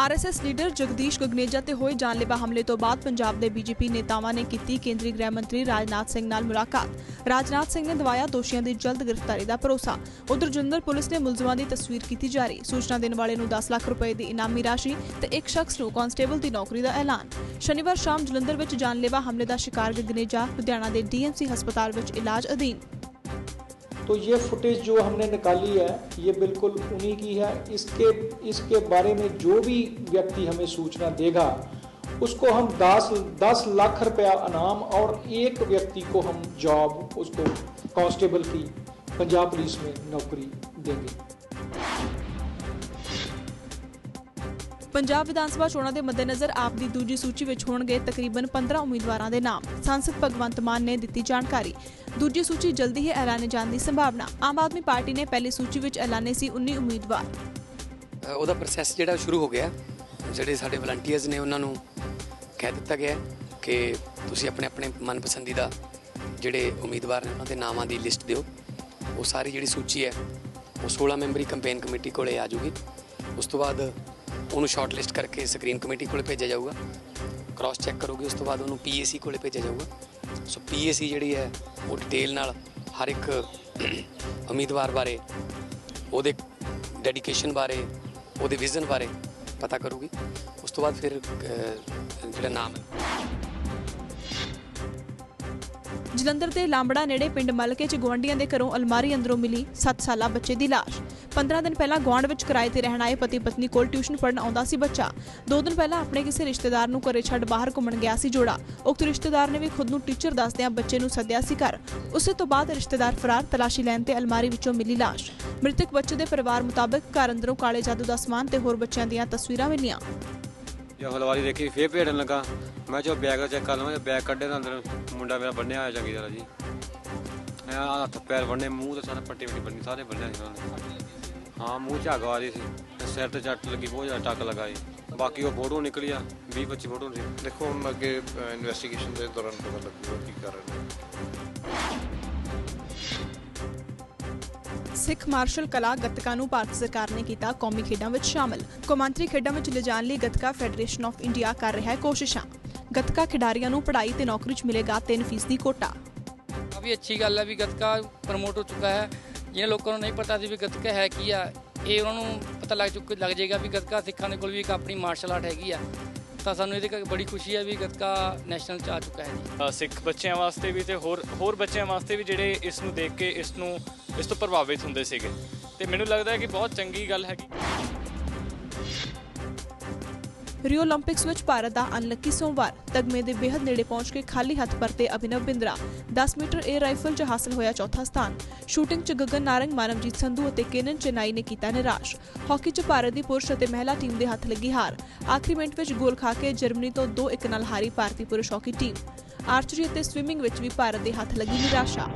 RSS leader Jagdish Gagneja ਤੇ ਹੋਏ ਜਾਨਲੇਵਾ ਹਮਲੇ ਤੋਂ ਬਾਅਦ ਪੰਜਾਬ ਦੇ ਬੀਜੇਪੀ ਨੇਤਾਵਾਂ ਨੇ ਕੀਤੀ ਕੇਂਦਰੀ ਗ੍ਰਹਿ ਮੰਤਰੀ ਰਾਜਨਾਥ ਸਿੰਘ ਨਾਲ ਮੁਲਾਕਾਤ। ਰਾਜਨਾਥ ਸਿੰਘ ਨੇ ਦਵਾਇਆ ਦੋਸ਼ੀਆਂ ਦੀ ਜਲਦ ਗ੍ਰਿਫਤਾਰੀ ਦਾ ਭਰੋਸਾ। ਉਧਰ ਜਲੰਧਰ ਪੁਲਿਸ ਨੇ ਮੁਲਜ਼ਮਾਂ ਦੀ ਤਸਵੀਰ ਕੀਤੀ ਜਾਰੀ। ਸੂਚਨਾ ਦੇਣ ਵਾਲੇ ਨੂੰ 10 ਲੱਖ ਰੁਪਏ ਦੀ ਇਨਾਮੀ ਰਾਸ਼ੀ ਤੇ ਇੱਕ ਸ਼ਖਸ ਨੂੰ ਕਾਂਸਟੇਬਲ ਦੀ ਨੌਕਰੀ ਦਾ ਐਲਾਨ। ਸ਼ਨੀਵਾਰ ਸ਼ਾਮ ਜਲੰਧਰ ਵਿੱਚ ਜਾਨਲੇਵਾ ਹਮਲੇ ਦਾ ਸ਼ਿਕਾਰ ਗਗਨੇਜਾ, ਲੁਧਿਆਣਾ ਦੇ ਡੀਐਮਸੀ ਹਸਪਤਾਲ ਵਿੱਚ ਇਲਾਜ ਅਧੀਨ। तो ये फुटेज जो हमने निकाली है, ये बिल्कुल उन्हीं की है। इसके इसके बारे में जो भी व्यक्ति हमें सूचना देगा, उसको हम दस दस लाख रुपया इनाम और एक व्यक्ति को हम जॉब उसको कांस्टेबल की, पंजाब पुलिस में नौकरी देंगे। ਪੰਜਾਬ ਵਿਧਾਨ ਸਭਾ ਚੋਣਾਂ ਦੇ ਮੱਦੇਨਜ਼ਰ ਆਪ ਦੀ ਦੂਜੀ ਸੂਚੀ ਵਿੱਚ ਹੋਣਗੇ ਤਕਰੀਬਨ 15 ਉਮੀਦਵਾਰਾਂ ਦੇ ਨਾਮ। ਸੰਸਦ ਭਗਵੰਤ ਮਾਨ ਨੇ ਦਿੱਤੀ ਜਾਣਕਾਰੀ। ਦੂਜੀ ਸੂਚੀ ਜਲਦੀ ਹੀ ਐਲਾਨੇ ਜਾਣ ਦੀ ਸੰਭਾਵਨਾ। ਆਮ ਆਦਮੀ ਪਾਰਟੀ ਨੇ ਪਹਿਲੀ ਸੂਚੀ ਵਿੱਚ ਐਲਾਨੇ ਸੀ 19 ਉਮੀਦਵਾਰ। ਉਹਦਾ ਪ੍ਰੋਸੈਸ ਜਿਹੜਾ ਸ਼ੁਰੂ ਹੋ ਗਿਆ। ਜਿਹੜੇ ਸਾਡੇ ਵਲੰਟੀਅਰਸ ਨੇ ਉਹਨਾਂ ਨੂੰ ਕਹਿ ਦਿੱਤਾ ਗਿਆ ਕਿ ਤੁਸੀਂ ਆਪਣੇ ਆਪਣੇ ਮਨਪਸੰਦੀਦਾ ਜਿਹੜੇ ਉਮੀਦਵਾਰ ਨੇ ਉਹਨਾਂ ਦੇ ਨਾਮਾਂ ਦੀ ਲਿਸਟ ਦਿਓ। ਉਹ ਸਾਰੀ ਜਿਹੜੀ ਸੂਚੀ ਹੈ, ਉਹ 16 ਮੈਂਬਰੀ ਕੰਪੇਨ ਕਮੇਟੀ ਕੋਲੇ ਆ ਜੂਗੀ ਉਸ ਤੋਂ ਬਾਅਦ ਉਹਨੂੰ ਸ਼ਾਰਟ ਲਿਸਟ ਕਰਕੇ ਸਕਰੀਨ ਕਮੇਟੀ ਕੋਲੇ ਭੇਜਿਆ ਜਾਊਗਾ। ਕ੍ਰਾਸ ਚੈੱਕ ਕਰੋਗੇ, ਉਸ ਤੋਂ ਬਾਅਦ ਉਹਨੂੰ ਪੀਏਸੀ ਕੋਲੇ ਭੇਜਿਆ ਜਾਊਗਾ। ਸੋ ਪੀਏਸੀ ਜਿਹੜੀ ਹੈ, ਉਹ ਡਿਟੇਲ ਨਾਲ ਹਰ ਇੱਕ ਉਮੀਦਵਾਰ ਬਾਰੇ, ਉਹਦੇ ਡੈਡੀਕੇਸ਼ਨ ਬਾਰੇ, ਉਹਦੇ ਵਿਜ਼ਨ ਬਾਰੇ ਪਤਾ ਕਰੂਗੀ। ਉਸ ਤੋਂ ਬਾਅਦ ਫਿਰ ਜਿਹੜਾ ਨਾਮ ਹੈ। ਜਲੰਧਰ ਦੇ ਲਾਂਬੜਾ ਨੇੜੇ ਪਿੰਡ ਮਲਕੇ ਚ ਗਵਾਂਡੀਆਂ ਦੇ ਘਰੋਂ ਅਲਮਾਰੀ ਅੰਦਰੋਂ ਮਿਲੀ 7 ਸਾਲਾ ਬੱਚੇ ਦੀ ਲਾਸ਼। 15 ਦਿਨ ਪਹਿਲਾਂ ਗੁਆਂਢ ਵਿੱਚ ਕਿਰਾਏ ਤੇ ਰਹਿਣ ਆਏ ਪਤੀ ਪਤਨੀ ਕੋਲ ਟਿਊਸ਼ਨ ਪੜਨ ਆਉਂਦਾ ਸੀ ਬੱਚਾ। ਦੋ ਦਿਨ ਪਹਿਲਾਂ ਆਪਣੇ ਕਿਸੇ ਰਿਸ਼ਤੇਦਾਰ ਨੂੰ ਘਰੇ ਛੱਡ ਬਾਹਰ ਘੁੰਮਣ ਗਿਆ ਸੀ ਜੋੜਾ। ਉਕਤ ਰਿਸ਼ਤੇਦਾਰ ਨੇ ਵੀ ਖੁਦ ਨੂੰ ਟੀਚਰ ਦੱਸਦਿਆਂ ਬੱਚੇ ਨੂੰ ਸੱਦਿਆ ਸੀ ਘਰ। ਉਸੇ ਤੋਂ ਬਾਅਦ ਰਿਸ਼ਤੇਦਾਰ ਫਰਾਰ, ਤਲਾਸ਼ੀ ਲੈਣ ਤੇ ਅਲਮਾਰੀ ਵਿੱਚੋਂ ਮਿਲੀ ਲਾਸ਼। ਮ੍ਰਿਤਕ ਬੱਚੇ ਦੇ ਪਰਿਵਾਰ ਮੁਤਾਬਕ ਘਰ ਅੰਦਰੋਂ ਕਾਲੇ ਜਾਦੂ ਦਾ ਸਮਾਨ ਤੇ ਹੋਰ ਬੱਚਿਆਂ ਦੀਆਂ ਤਸਵੀਰਾਂ ਮਿਲੀਆਂ। ਜੋ ਹਲਵਾਰੀ ਦੇਖੀ, ਫੇਰ ਭੇੜਨ ਲੱਗਾ। ਮੈਂ ਜੋ ਬੈਗ ਚੈੱਕ ਕਰ ਲਵਾਂ ਬੈਗ ਕੱਢੇ ਤਾਂ ਅੰਦਰ ਮੁੰਡਾ ਮੇਰਾ ਬੰਨਿਆ ਹੋਇਆ ਚੰਗੀ ਤਰ੍ਹਾਂ ਜੀ। ਮੈਂ ਹੱਥ ਪੈਰ ਬੰਨੇ, ਮੂੰਹ ਤੇ ਸਾਰਾ ਪੱਟੀ ਪੱਟੀ ਬੰਨੀ, ਸਾਰੇ ਬੰਨਿਆ ਸੀ ਉਹਨਾਂ ਨੇ। ਹਾਂ, ਮੂੰਹ ਝੱਗ ਆ ਰਹੀ ਸੀ, ਤੇ ਸਿਰ ਤੇ ਚੱਟ ਲੱਗੀ, ਬਹੁਤ ਜ਼ਿਆਦਾ ਟੱਕ ਲਗਾਈ ਬਾਕੀ ਉਹ ਫੋਟੋ ਨਿਕਲੀ ਆ 20 25 ਫੋਟੋ ਸੀ ਦੇਖੋ, ਹੁਣ ਅੱਗੇ ਇਨਵੈਸਟੀਗੇਸ਼ਨ ਦੇ ਦੌਰਾਨ ਪਤਾ ਲੱਗੂਗਾ ਕੀ ਕਰ ਰਹੇ ਸਿੱਖ ਮਾਰਸ਼ਲ ਕਲਾ ਗੱਤਕਾ ਨੂੰ ਭਾਰਤ ਸਰਕਾਰ ਨੇ ਕੀਤਾ ਕੌਮੀ ਖੇਡਾਂ ਵਿੱਚ ਸ਼ਾਮਲ। ਕੌਮਾਂਤਰੀ ਖੇਡਾਂ ਵਿੱਚ ਲਿਜਾਣ ਲਈ ਗੱਤਕਾ ਫੈਡਰੇਸ਼ਨ ਆਫ ਇੰਡੀਆ ਕਰ ਰਿਹਾ ਹੈ ਕੋਸ਼ਿਸ਼ਾਂ। ਗੱਤਕਾ ਖਿਡਾਰੀਆਂ ਨੂੰ ਪੜ੍ਹਾਈ ਤੇ ਨੌਕਰੀ 'ਚ ਮਿਲੇਗਾ 3% ਕੋਟਾ। ਕਾਫੀ ਅੱਛੀ ਗੱਲ ਹੈ ਵੀ ਗੱਤਕਾ ਪ੍ਰਮੋਟ ਹੋ ਚੁੱਕਾ ਹੈ। ਜਿਹਨਾਂ ਲੋਕਾਂ ਨੂੰ ਨਹੀਂ ਪਤਾ ਸੀ ਵੀ ਗੱਤਕਾ ਹੈ ਕੀ ਆ, ਇਹ ਉਹਨਾਂ ਨੂੰ ਪਤਾ ਲੱਗ ਚੁੱਕ ਲੱਗ ਜਾਏਗਾ ਵੀ ਗੱਤਕਾ ਸਿੱਖਾਂ ਦੇ ਕੋਲ ਵੀ ਇੱਕ ਆਪਣੀ ਮਾਰਸ਼ਲ ਆਰਟ ਹੈਗੀ ਆ। ਤਾਂ ਸਾਨੂੰ ਇਹਦੇ ਕਰਕੇ ਬੜੀ ਖੁਸ਼ੀ ਹੈ ਵੀ ਗੱਤਕਾ ਨੈਸ਼ਨਲ ਚ ਆ ਚੁੱਕਾ ਹੈ ਜੀ। ਅ, ਸਿੱਖ ਬੱਚਿਆਂ ਵਾਸਤੇ ਵੀ ਤੇ ਹੋਰ ਹੋਰ ਬੱਚਿਆਂ ਵਾਸਤੇ ਵੀ ਜਿਹੜੇ ਇਸ ਨੂੰ ਦੇਖ ਕੇ ਇਸ ਨੂੰ ਇਸ ਤੋਂ ਪ੍ਰਭਾਵਿਤ ਹੁੰਦੇ ਸੀਗੇ। ਤੇ ਮੈਨੂੰ ਲੱਗਦਾ ਹੈ ਕਿ ਬਹੁਤ ਚੰਗੀ ਗੱਲ ਹੈਗੀ ਰਿਓ 올림픽ਸ ਵਿੱਚ ਭਾਰਤ ਦਾ ਅਨਲੱਕੀ ਸੋਮਵਾਰ, ਤਗਮੇ ਦੇ ਬੇਹਦ ਨੇੜੇ ਪਹੁੰਚ ਕੇ ਖਾਲੀ ਹੱਥ ਪਰਤੇ Abhinav Bindra. 10 metre air rifle 'ਚ ਹਾਸਲ ਹੋਇਆ ਚੌਥਾ ਸਥਾਨ। ਸ਼ੂਟਿੰਗ 'ਚ ਗਗਨ ਨਾਰੰਗ, ਮਾਨਵਜੀਤ ਸੰਧੂ ਅਤੇ ਕੇਨਨ ਚੇਨਾਈ ਨੇ ਕੀਤਾ ਨਿਰਾਸ਼। ਹਾਕੀ 'ਚ ਭਾਰਤ ਦੀ ਪੁਰਸ਼ ਅਤੇ ਮਹਿਲਾ ਟੀਮ ਦੇ ਹੱਥ ਲੱਗੀ ਹਾਰ। ਆਖਰੀ ਮਿੰਟ ਵਿੱਚ ਗੋਲ ਖਾ ਕੇ ਜਰਮਨੀ ਤੋਂ 2-1 ਨਾਲ ਹਾਰੀ ਭਾਰਤੀ ਪੁਰਸ਼ ਹਾਕੀ ਟੀਮ। ਆਰਚਰੀ ਅਤੇ ਸਵਿਮਿੰਗ ਵਿੱਚ ਵੀ ਭਾਰਤ ਦੇ ਹੱਥ ਲੱਗੀ ਨਿਰਾਸ਼ਾ।